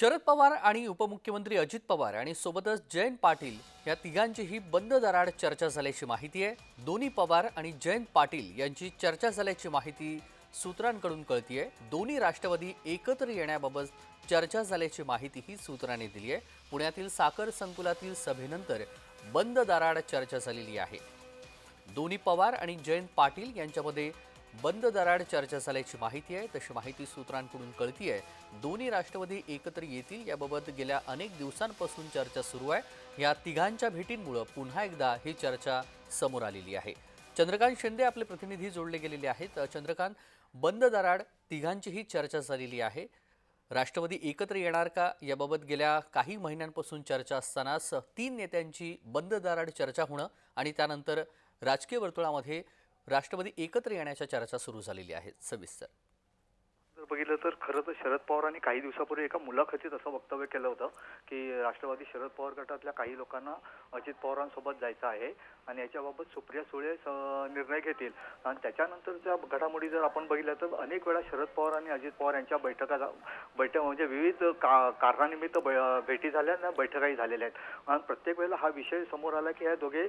शरद पवार आणि उपमुख्यमंत्री अजित पवार आणि सोबतच जयंत पाटील या तिघांचीही बंद दराड चर्चा झाल्याची माहिती आहे. दोन्ही पवार आणि जयंत पाटील यांची चर्चा झाल्याची माहिती सूत्रांकडून कळतीये. दोन्ही राष्ट्रवादी एकत्र येण्याबाबत चर्चा झाल्याची माहितीही सूत्रांनी दिली आहे. पुण्यातील साखर संकुलातील सभेनंतर बंद दराड चर्चा झालेली आहे. दोन्ही पवार आणि जयंत पाटील यांच्यामध्ये बंद दराड चर्चा झाल्याची माहिती आहे. तशी माहिती सूत्रांकडून कळती आहे दोन्ही राष्ट्रवादी एकत्र येतील याबाबत गेल्या अनेक दिवसांपासून चर्चा सुरू आहे. या तिघांच्या भेटींमुळं पुन्हा एकदा ही चर्चा समोर आलेली आहे. चंद्रकांत शिंदे आपले प्रतिनिधी जोडले गेलेले आहेत. चंद्रकांत बंद दराड तिघांचीही चर्चा झालेली आहे. राष्ट्रवादी एकत्र येणार का? याबाबत गेल्या काही महिन्यांपासून चर्चा असतानाच तीन नेत्यांची बंद दराड चर्चा होणं आणि त्यानंतर राजकीय वर्तुळामध्ये राष्ट्रवादी एकत्र येण्याच्या चर्चा सुरू झालेली आहे. सविस्तर बघितलं तर खरं तर शरद पवारांनी काही दिवसापूर्वी एका मुलाखतीत असं वक्तव्य केलं होतं की राष्ट्रवादी शरद पवार गटातल्या काही लोकांना अजित पवारांसोबत जायचं आहे आणि याच्याबाबत सुप्रिया सुळे निर्णय घेतील. आणि त्याच्यानंतरच्या घडामोडी जर आपण बघितल्या तर अनेक वेळा शरद पवार आणि अजित पवार यांच्या बैठका बैठक म्हणजे विविध का कारणानिमित्त भेटी झाल्या आणि बैठकाही झालेल्या आहेत. आणि प्रत्येक वेळेला हा विषय समोर आला की ह्या दोघे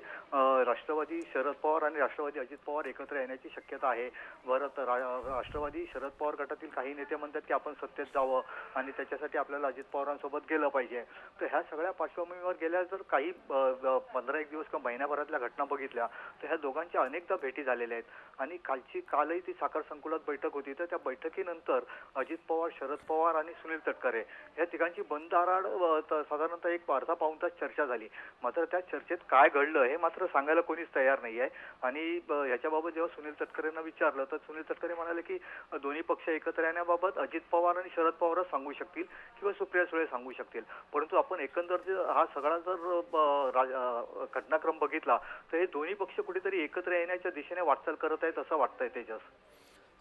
राष्ट्रवादी शरद पवार आणि राष्ट्रवादी अजित पवार एकत्र येण्याची शक्यता आहे. बरं तर रा- राष्ट्रवादी शरद पवार गटातील काही काही नेते म्हणतात की आपण सत्तेत जावं आणि त्याच्यासाठी आपल्याला अजित पवारांसोबत गेलं पाहिजे. तर ह्या सगळ्या पार्श्वभूमीवर गेल्या जर काही पंधरा एक दिवस किंवा महिन्याभरातल्या घटना बघितल्या तर ह्या दोघांच्या अनेकदा भेटी झालेल्या आहेत. आणि कालची कालही ती साखर संकुलात बैठक होती. तर त्या बैठकीनंतर अजित पवार शरद पवार आणि सुनील तटकरे या तिघांची बंद आराड साधारणतः एक अर्धा पाऊन तास चर्चा झाली. मात्र त्या चर्चेत काय घडलं हे मात्र सांगायला कोणीच तयार नाही आहे आणि ह्याच्याबाबत जेव्हा सुनील तटकरेंना विचारलं तर सुनील तटकरे म्हणाले की दोन्ही पक्ष एकत्र करण्याबाबत अजित पवार आणि शरद पवारच सांगू शकतील किंवा सुप्रिया सुळे सांगू शकतील. परंतु आपण एकंदर हा सगळा जर राज- घटनाक्रम बघितला तर हे दोन्ही पक्ष कुठेतरी एकत्र येण्याच्या दिशेने वाटचाल करत आहेत असं वाटतंय तेजस.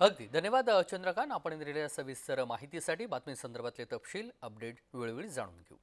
अगदी. धन्यवाद चंद्रकांत. आपण दिलेल्या सविस्तर माहितीसाठी बातमी संदर्भातले तपशील अपडेट वेळोवेळी जाणून घेऊ.